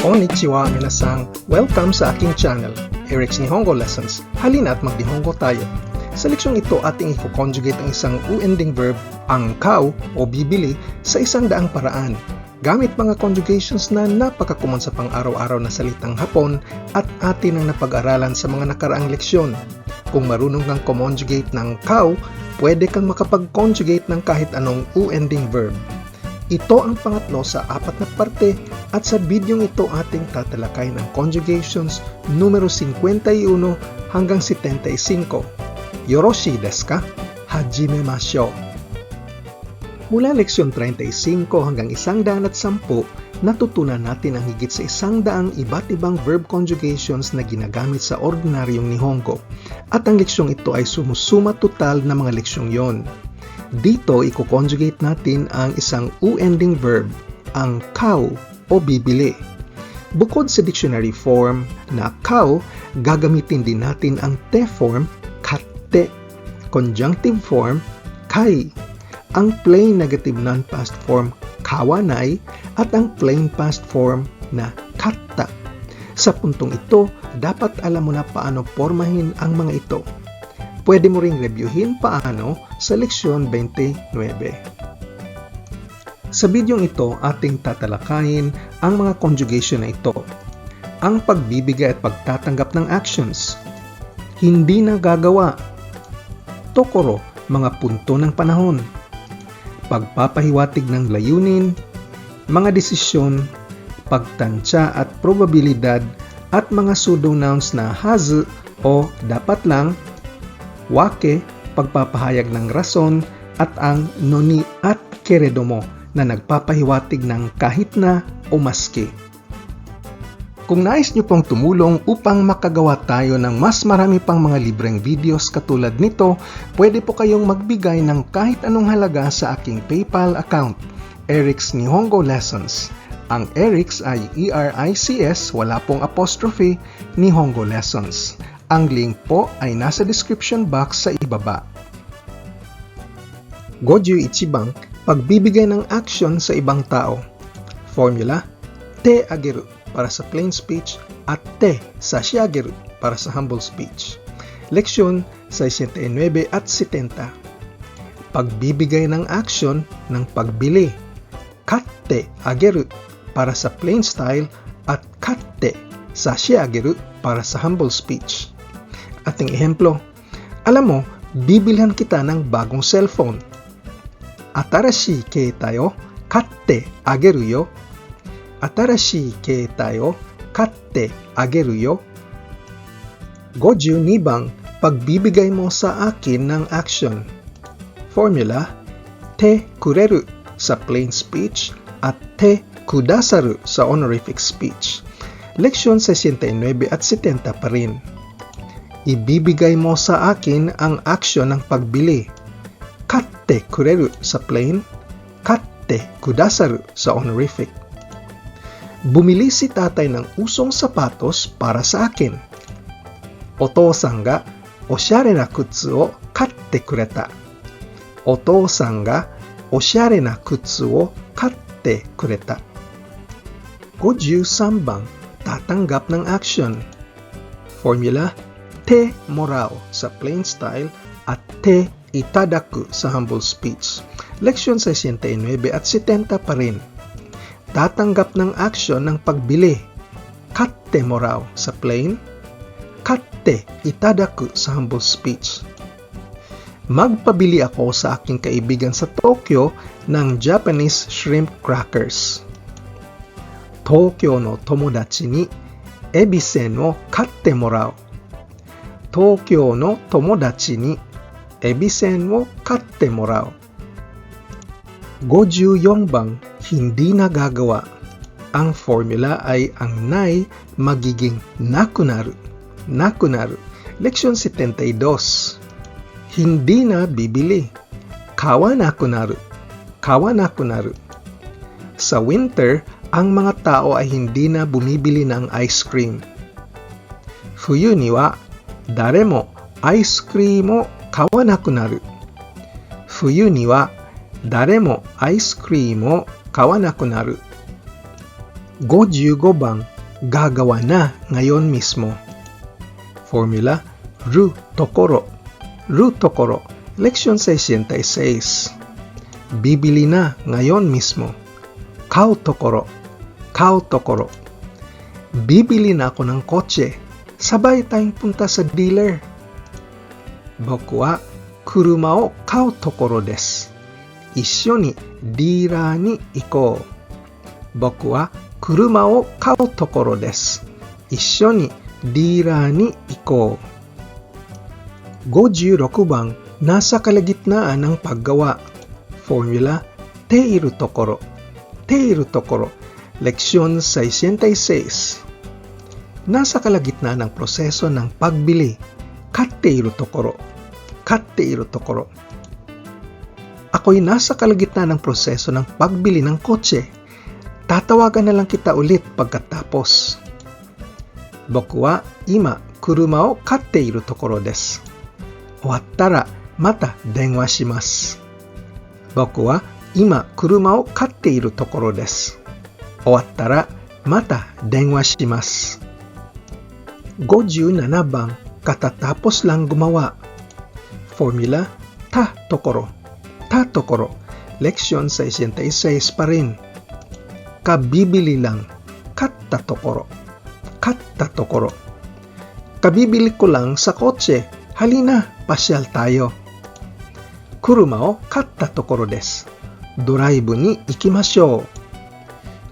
Konnichiwa minasang, welcome sa aking channel, Eric's Nihongo Lessons. Halina at magnihongo tayo. Sa leksyong ito, ating i-conjugate ang isang u-ending verb, ang kao o bibili, sa isang daang paraan. Gamit mga conjugations na napakakumon sa pang-araw-araw na salitang Hapon at atin ang napag-aralan sa mga nakaraang leksyon. Kung marunong kang conjugate ng kao, pwede kang makapag-conjugate ng kahit anong u-ending verb. Ito ang pangatlo sa apat na parte at sa bidyong ito ating tatalakay ng conjugations numero 51 hanggang 75. Yoroshi desu ka? Hajime mashou. Mula leksyon 35 hanggang 110, natutunan natin ang higit sa isang daang iba't ibang verb conjugations na ginagamit sa ordinaryong Nihongo. At ang leksyong ito ay sumusuma total na mga leksyong yon. Dito, i-conjugate natin ang isang u-ending verb, ang kao o bibili. Bukod sa dictionary form na kao, gagamitin din natin ang te form, katte, conjunctive form, kai, ang plain negative non-past form, kawanai, at ang plain past form na katta. Sa puntong ito, dapat alam mo na paano pormahin ang mga ito. Pwede mo ring reviewin paano sa leksyon 29. Sa bidyong ito, ating tatalakayin ang mga conjugation na ito. Ang pagbibigay at pagtatanggap ng actions. Hindi na gagawa. Tokoro, mga punto ng panahon. Pagpapahiwatig ng layunin, mga desisyon, pagtansya at probabilidad at mga pseudo-nouns na hazu o dapat lang, wake, pagpapahayag ng rason at ang noni at keredomo na nagpapahiwatig ng kahit na o maski. Kung nais nyo pong tumulong upang makagawa tayo ng mas marami pang mga libreng videos katulad nito, pwede po kayong magbigay ng kahit anong halaga sa aking PayPal account, Eric's Nihongo Lessons. Ang Eric's ay E-R-I-C-S, wala pong apostrophe, Nihongo Lessons. Ang link po ay nasa description box sa ibaba. Goju Ichiban, pagbibigay ng action sa ibang tao. Formula, te ageru para sa plain speech at te sa shiageru para sa humble speech. Leksyon 69 at 70. Pagbibigay ng action ng pagbili. Katte ageru para sa plain style at katte sa shiageru para sa humble speech ating ehemplo. Alam mo, bibilhan kita ng bagong cellphone. Atarashi keita yo katte ageru yo. Atarashi keita yo katte ageru yo. 52 bang pagbibigay mo sa akin ng action. Formula, te kureru sa plain speech at te kudasaru sa honorific speech. Leksyon 69 at 70 pa rin. Ibibigay mo sa akin ang action ng pagbili. Katte kureru sa plain, katte kudasaru sa honorific. Bumili si tatay ng usong sapatos para sa akin. Oto-san ga oshare na kutsu o katte kureta. Oto-san ga oshare na kutsu o katte kureta. 53 bang tatanggap ng action. Formula, te morao sa plain style at te itadaku sa humble speech. Leksyon 69 at 70 pa rin tatanggap ng action ng pagbili. Katte mo raw sa plain, katte itadaku sa humble speech. Magpabili ako sa aking kaibigan sa Tokyo ng Japanese shrimp crackers. Tokyo no tomodachi ni ebisen o katte mo raw. Tokyo no tomodachi ni ebisen o katte mo raw. 54 bang hindi nagagawa. Ang formula ay ang nai magiging nakunaru. Nakunaru. Leksyon 72. Hindi na bibili. Kawa nakunaru. Kawa nakunaru. Sa winter, ang mga tao ay hindi na bumibili ng ice cream. Fuyu ni wa 誰もアイスクリームを買わなくなる。冬には誰もアイスクリームを買わなくなる。55番ガガワナガヨンミスモフォーミュラルトコロルトコロレクション66ビビリナガヨンミスモ買うところ買うところビビリナコナンコチェ sabay tayong punta sa dealer. Boku wa kuruma o kau tokoro desu. Issyo ni dealer ni ikou. Boku wa kuruma o kau tokoro desu. Issyo ni dealer ni ikou. 56番 nasa kalagitnaan ng paggawa. Formula Teiru Tokoro. Teiru Tokoro. Leksyon 66. Nasa kalagitnaan ng proseso ng pagbili. Katteiru Tokoro. Katteiru Tokoro. Ako'y nasa kalagitnaan ng proseso ng pagbili ng kotse. Tatawagan na lang kita ulit pagkatapos. Boku wa ima kuruma o katteiru tokoro desu. Owattara mata denwa shimasu. Boku wa ima kuruma o katteiru tokoro desu. Owattara mata denwa shimasu. 57 bang katatapos lang gumawa. Formula ta tokoro. Ta tokoro. Leksyon 66 pa rin. Kabibili lang. Katta tokoro. Katta tokoro. Kabibili ko lang sa kotse. Halina, pasyal tayo. Kuruma o katta tokoro desu. Doraibu ni ikimashou.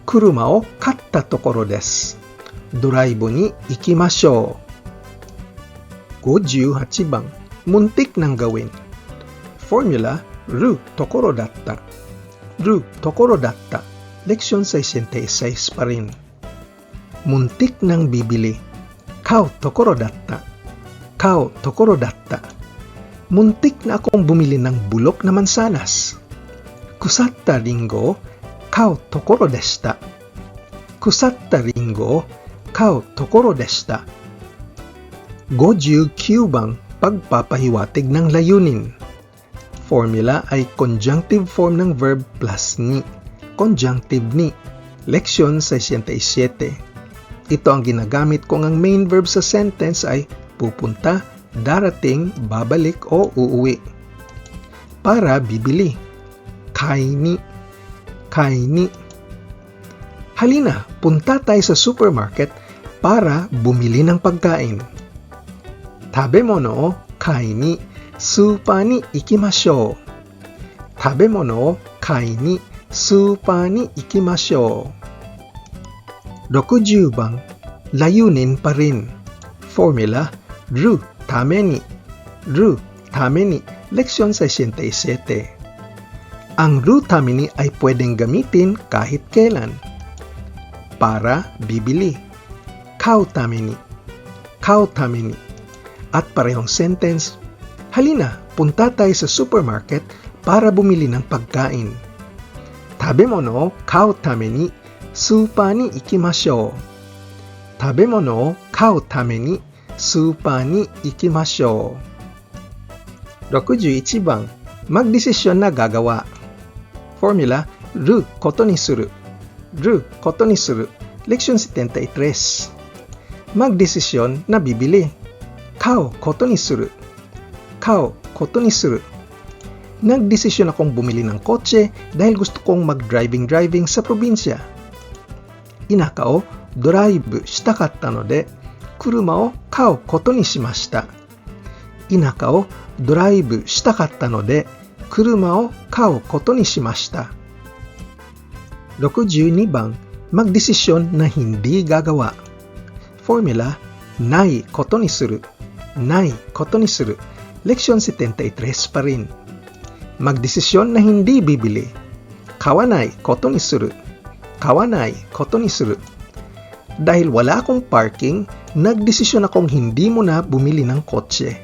Kuruma o katta tokoro desu. Doraibu ni ikimashou. 58 bang muntik nang gawin. Formula Ru tokoro datta. Ru tokoro datta. Leksyon 66 pa rin. Muntik nang bibili. Kao tokoro datta. Kao tokoro datta. Muntik na akong bumili ng bulok na mansanas. Kusatta ringo, kao tokoro deshita. Kusatta ringo, kao tokoro deshita. 59 bang pagpapahiwatig ng layunin. Formula ay conjunctive form ng verb plus ni. Conjunctive ni. Leksyon 67. Ito ang ginagamit kung ang main verb sa sentence ay pupunta, darating, babalik o uuwi. Para bibili. Kaini. Kaini. Halina, punta tayo sa supermarket para bumili ng pagkain. Tabemono o kai ni supa ni ikimashou. Tabemono o kai ni supa ni ikimashou. 60番 layunin pa rin. Formula ru tame ni ru tame ni leksyon 67. Ang ru tame ni ay pwedeng gamitin kahit kailan para bibili Kau tame ni. Kau tame ni at parehong sentence, halina, punta tayo sa supermarket para bumili ng pagkain. Tabemono o kau tame ni supa ni ikimashou. Tabemono o kau tame ni supa ni ikimashou. 61番、magdesisyon na gagawa. Formula, ru koto ni suru. Ru koto ni suru. Leksyon 73. Magdesisyon na bibili. 買うことにする。買うことにする。 magdesisyon na bibili. Kao koto ni suru. Kao koto ni suru. Nagdesisyon akong bumili ng kotse dahil gusto kong mag-driving-driving sa probinsya. Inaka o drive shitakatta no de, kuruma o kao koto ni shimashita. Inaka o drive shitakatta no de, kuruma o kao koto ni shimashita. 62番、magdesisyon na hindi gagawa Formula, ないことにする。ないことにする。Leksyon 73 pa rin. Magdesisyon na hindi bibili. Kawanay koto ni suru. Kawanay koto ni suru. Dahil wala akong parking, nagdesisyon akong hindi mo na bumili ng kotse.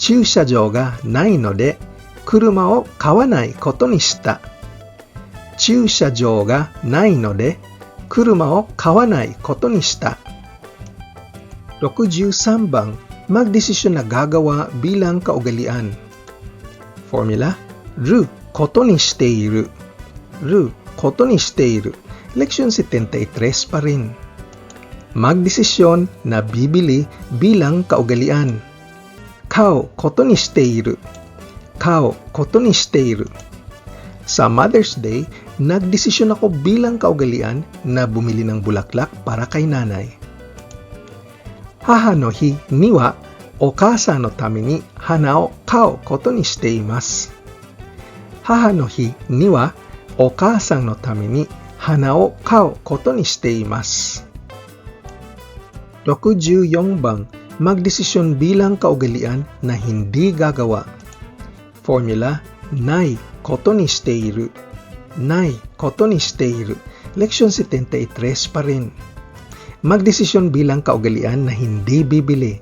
駐車場がないので、車を買わないことにした。駐 車場がないので、車を買わないことにした。63 bang magdesisyon na gagawa bilang kaugalian. Formula, ru koto ni shite iru. Ru koto ni shite iru. Leksyon 73 pa rin. Magdesisyon na bibili bilang kaugalian. Kao koto ni shiteiru. Kao koto ni shiteiru. Sa Mother's Day, nagdesisyon ako bilang kaugalian na bumili ng bulaklak para kay nanay. Haha no hi ni wa okasa no tame ni hana o kao koto ni shite imasu. Haha no hi ni wa okasa no tame ni hana o kao koto ni shite imasu. 64 bang magdesisyon bilang kaugalian na hindi gagawa. Formula, nai koto ni shiteiru. Nai koto ni shiteiru. Leksyon 73 pa rin. Magdesisyon bilang kaugalian na hindi bibili.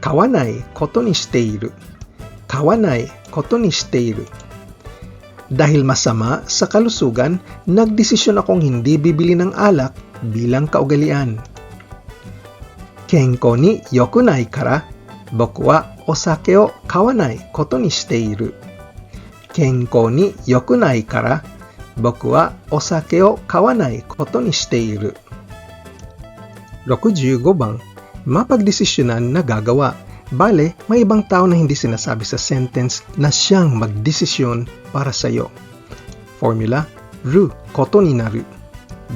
Kawanai koto ni shiteiru. Kawanai koto ni shiteiru. Dahil masama sa kalusugan, nagdesisyon akong hindi bibili ng alak bilang kaugalian. 健康に良くないから僕はお 健康に良くないから僕はお酒を買わないことにしている。65 bang mapagdesisyonan na gagawa. Bale, may ibang tao na hindi sinasabi sa sentence na siyang magdesisyon para sa iyo. Formula, ru koto ni naru.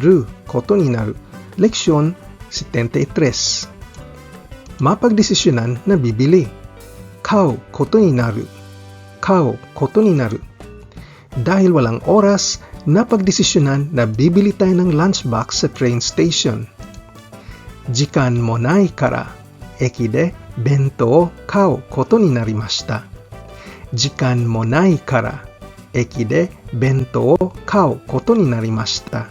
Ru koto ni naru. Leksyon 73. Mapagdesisyonan na bibili. Kao koto ni naru. Kao koto ni naru. Dahil walang oras, napagdesisyonan na bibili tayo ng lunchbox sa train station. Jikan mo nai kara, eki de bento o kao koto ni narimashita. Jikan mo nai kara, eki de bento o kao koto ni narimashita.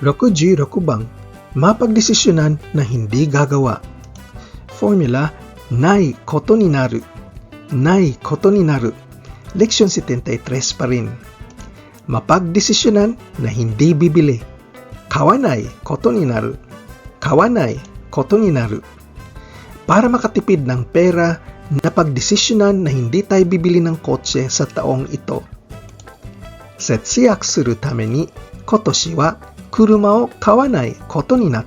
66 bang mapagdesisyonan na hindi gagawa. Formula, nai koto ni naru. Nai koto ni naru. Leksyon 73 pa rin. Mapagdesisyonan na hindi bibili. Kawanai koto ni naru. Kawanai koto ni naru. Para makatipid ng pera, napagdesisyonan na hindi tayo bibili ng kotse sa taong ito. Setsiyak suru tame ni kotoshi wa 車を買わないことにな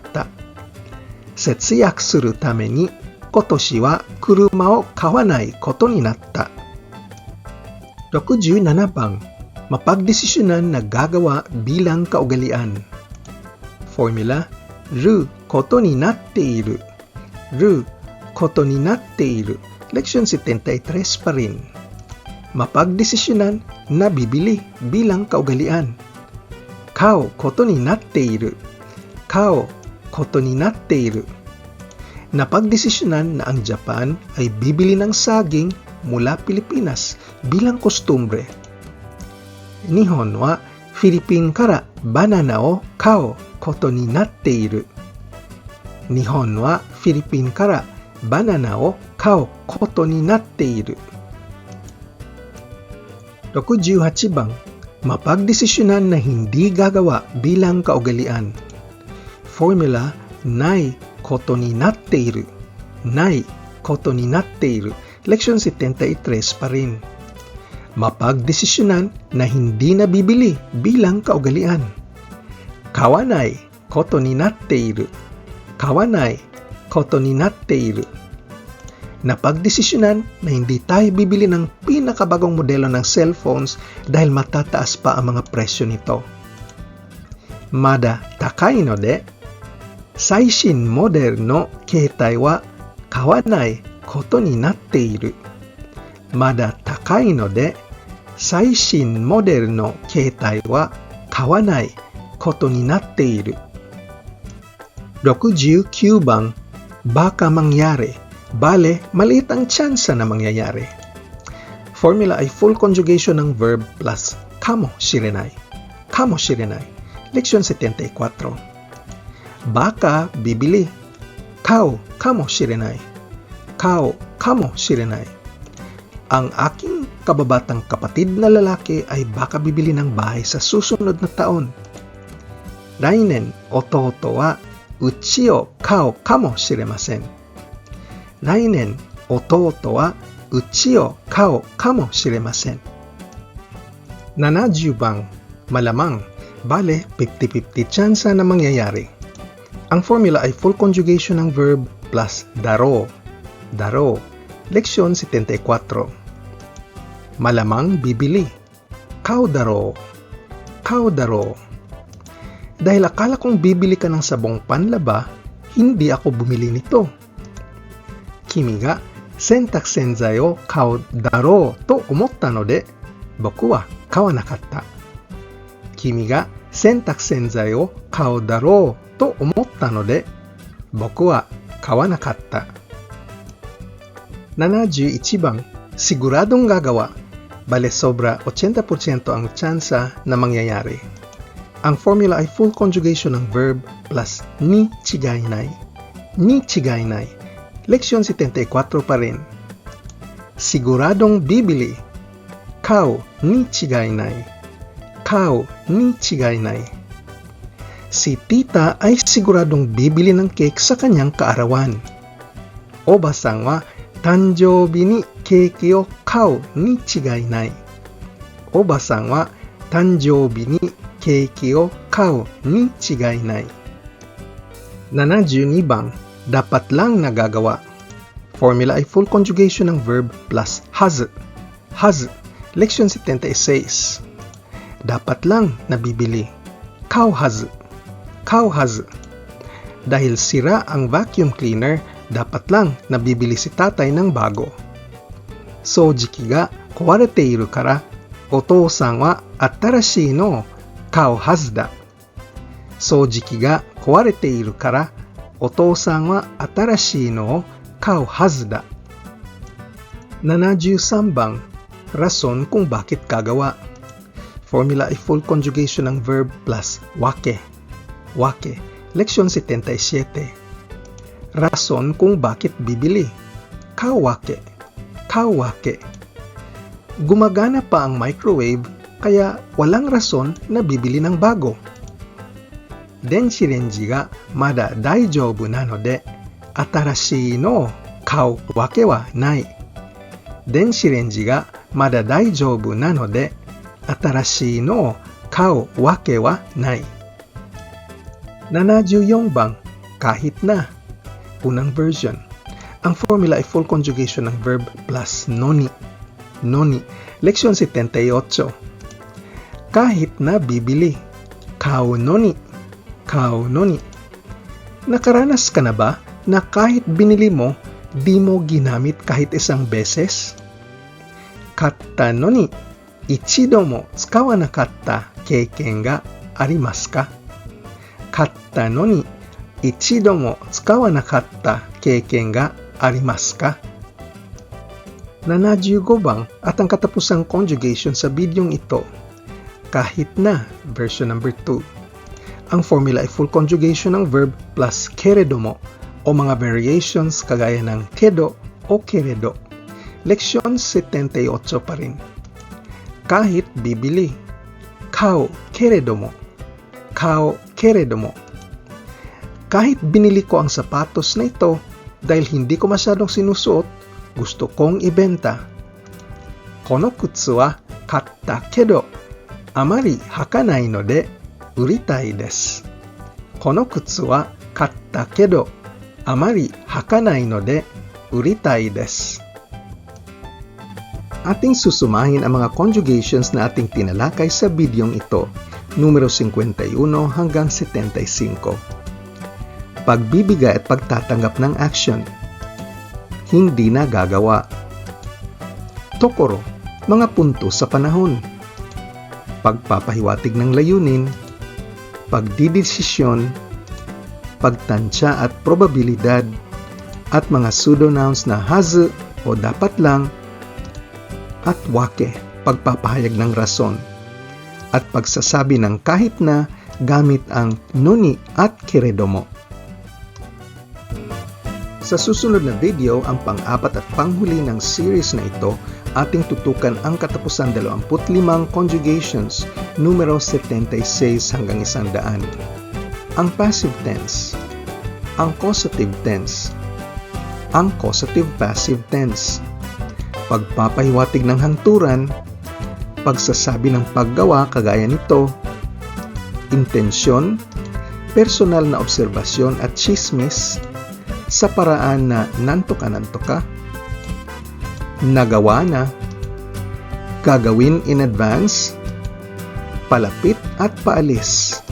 った。節約するために今年は車を買わないことになった。67 bang mapagdesisyonan na gagawa bilang kaugalian. Formula, ru koto ni natte iru. Ru koto ni natte iru. Leksyon 73 pa rin. Mapagdesisyonan na bibili bilang kaugalian. 買うことになっている。 Napagdesisyonan na ang Japan ay bibili ng saging mula Pilipinas bilang kostumbre. Nihon wa Philippine kara banana o kao koto ni natte iru. Nihon wa Philippine kara banana o kao koto ni natte iru. 68 bang mapagdesisyonan na hindi gagawa bilang kaugalian. Formula, nai koto ni natteiru. Nai koto ni natteiru. Leksyon 73 pa rin. Mapagdesisyonan na hindi na bibili bilang kaugalian. Kawanai koto ni natteiru. Kawanai koto ni natteiru napagdesisyonan na hindi tayo bibili ng pinakabagong modelo ng cellphones dahil matataas pa ang mga presyo nito. Mada takai no de, saishin model no keitai wa kawanai koto ni natte iru. Mada takai no de, saishin model no keitai wa kawanai koto ni natte iru. 69 bang baka mangyari Bale, maliit tsansa na mangyayari. Formula ay full conjugation ng verb plus kamo shirenai. Kamo shirenai. Leksyon 74 baka bibili. Kao kamoshirenai. Kao kamoshirenai. Ang aking kababatang kapatid na lalaki ay baka bibili ng bahay sa susunod na taon. Lainen ototo wa uchi o kao kamoshiremasen. Lainen ototo wa uchi o kao kamoshiremasen. 70 bang malamang Bale, 50-50 chance na mangyayari. Ang formula ay full conjugation ng verb plus daro. Daro. Leksyon 74. Malamang bibili. Kaudaro. Kaudaro. Dahil akala kong bibili ka ng sabong panlaba, hindi ako bumili nito. Kimi ga sentak senzai o kau daro to omotta no de, boku wa kawanakatta. Kimi ga sentak senzai o kau daro to omotta no de, boku wa kawanakatta. 71番 Siguradong gagawa. Bale sobra 80% ang tsansa na mangyayari. Ang formula ay full conjugation ng verb plus ni chigainay. Ni chigainay. Leksyon 74 pa rin. Siguradong bibili. Kao ni chigainay. Kao ni chigainay si tita ay siguradong bibili ng cake sa kanyang kaarawan. Oba san wa tanjoubi ni keiki o kao ni chigai nai. Oba san wa tanjoubi ni keiki o kao ni chigai nai. 72 bang dapat lang nagagawa. Formula ay full conjugation ng verb plus has. Has, leksyon 76. Dapat lang nabibili. Cow has Kau has. Dahil sira ang vacuum cleaner, dapat lang nabibili si tatay ng bago. Sojiki ga kawarete iru kara, otou-san wa atarashii no kao hazu da. Sojiki ga kawarete iru kara, otou-san wa atarashii no kao hazu da. 73 bang rason kung bakit kagawa. Formula ay full conjugation ng verb plus wake. Wake. Leksyon 77 rason kung bakit bibili. Kawake. Kawake. Gumagana pa ang microwave kaya walang rason na bibili ng bago. Denshi renji ga mada daijoubu nano de atarashii no kau wake wa nai. Denshi renji ga mada daijoubu nano de atarashii no kau wake wa nai. 74 bang kahit na unang version. Ang formula ay full conjugation ng verb plus noni. Noni. Leksyon 78. Kahit na bibili. Kao noni. Kao noni. Nakaranas ka na ba na kahit binili mo, di mo ginamit kahit isang beses? Katta noni, ichido mo tsukawanakatta keiken ga arimasu ka? Katta noni, 一度も使わなかった経験がありますか 75 bang at ang katapusang conjugation sa bidyong ito kahit na version number 2 ang formula ay full conjugation ng verb plus keredo mo o mga variations kagaya ng kedo o keredo leksyon 78 pa rin kahit bibili kao keredo mo kao keredo mo kahit binili ko ang sapatos na ito dahil hindi ko masyadong sinusuot, gusto kong ibenta. Kono kutsu wa katta kedo amari hakanai no de uritai desu. Kono kutsu wa katta kedo amari hakanai no de uritai desu. Ating susumahin ang mga conjugations na ating tinalakay sa bidyong ito, numero 51 hanggang 75 pagbibigay at pagtatanggap ng action. Hindi na gagawa. Tokoro, mga punto sa panahon. Pagpapahiwatig ng layunin, pagdidesisyon, pagtansya at probabilidad, at mga pseudonouns na hazu o dapat lang, at wake, pagpapahayag ng rason, at pagsasabi ng kahit na gamit ang noni at kiredomo. Sa susunod na video, ang pang-apat at panghuli ng series na ito, ating tutukan ang katapusan 25 conjugations, numero 76 hanggang 100. Ang passive tense, ang causative tense, ang causative passive tense, pagpapahiwatig ng hangturan, pagsasabi ng paggawa kagaya nito, intensyon, personal na obserbasyon at chismis sa paraan na nantok ka nantok ka, nagawa na, gagawin in advance, palapit at paalis.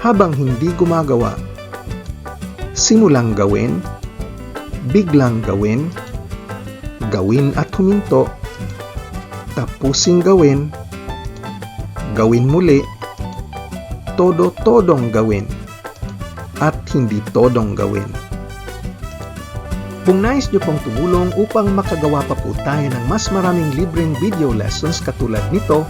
Habang hindi gumagawa, simulang gawin, biglang gawin, gawin at huminto, tapusing gawin, gawin muli, todo-todong gawin, at hindi todong gawin. Kung nais nyo pong tumulong upang makagawa pa po tayo ng mas maraming libreng video lessons katulad nito,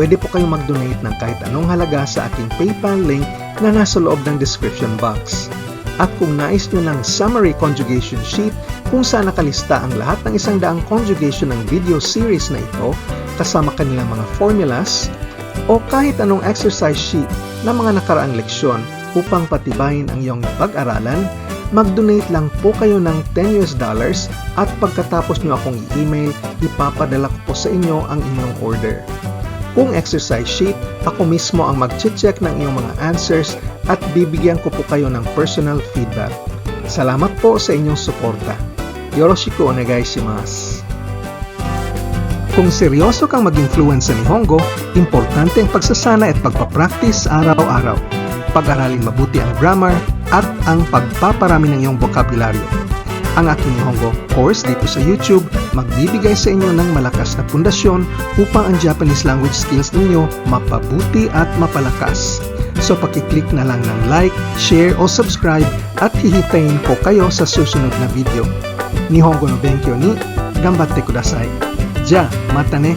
pwede po kayong mag-donate ng kahit anong halaga sa aking PayPal link na nasa loob ng description box. At kung nais nyo ng summary conjugation sheet kung saan nakalista ang lahat ng isang daang conjugation ng video series na ito kasama kanilang mga formulas o kahit anong exercise sheet na mga nakaraang leksyon upang patibayin ang iyong pag-aralan, mag-donate lang po kayo ng 10 US dollars at pagkatapos nyo akong i-email, ipapadala ko po sa inyo ang inyong order. Kung exercise sheet, ako mismo ang mag-check ng iyong mga answers at bibigyan ko po kayo ng personal feedback. Salamat po sa inyong suporta. Yoroshiku onegaishimasu. Kung seryoso kang maging fluent sa Nihongo, importante ang pagsasana at pagpapractice araw-araw. Pag-aralin mabuti ang grammar at ang pagpaparami ng iyong bokabularyo. Ang aking Nihongo course dito sa YouTube magbibigay sa inyo ng malakas na pundasyon upang ang Japanese language skills ninyo mapabuti at mapalakas. So pakiclick na lang ng like, share o subscribe at hihitayin ko kayo sa susunod na video. 日本語の勉強に頑張ってください。じゃあまたね。